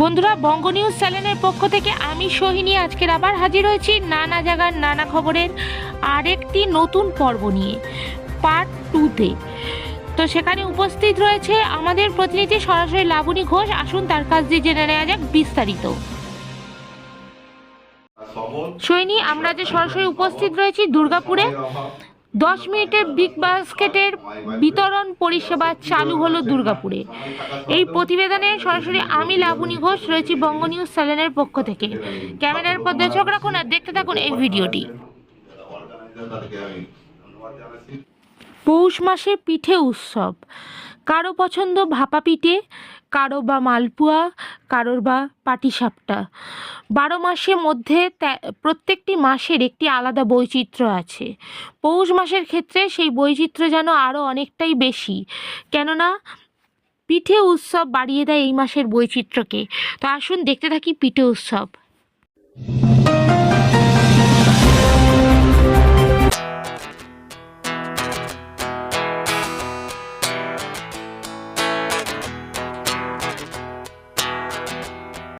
বন্ধুরা বঙ্গ নিউজ চ্যানেলের পক্ষ থেকে আমি সোহিনী। আজকের আবার হাজির হয়েছি নানা জায়গার নানা খবরের আরেকটি নতুন পর্ব নিয়ে পার্ট টুতে তো। সেখানে উপস্থিত রয়েছে আমাদের প্রতিনিধি সরাসরি লাবণী ঘোষ। আসুন তার কাছ দিয়ে জেনে নেওয়া যাক বিস্তারিত। সৈনী আমরা যে সরাসরি উপস্থিত রয়েছি দুর্গাপুরে দশ মিনিটের বিগ বাস্কেটের বিতরণ পরিষেবা চালু হলো দুর্গাপুরে। এই প্রতিবেদনে সরাসরি আমি লাবণী ঘোষ রয়েছি বঙ্গ নিউজ চ্যানেলের পক্ষ থেকে। ক্যামেরার পর দর্শক রাখুন আর দেখতে থাকুন এই ভিডিওটি। পৌষ মাসে পিঠে উৎসব। কারও পছন্দ ভাপা পিঠে, কারও বা মালপুয়া, কারোর বা পাটিসাপটা। বারো মাসের মধ্যে প্রত্যেকটি মাসের একটি আলাদা বৈচিত্র্য আছে। পৌষ মাসের ক্ষেত্রে সেই বৈচিত্র্য যেন আরও অনেকটাই বেশি। কেননা, পিঠে উৎসব বাড়িয়ে দেয় এই মাসের বৈচিত্র্যকে। তো আসুন দেখতে থাকি পিঠে উৎসব।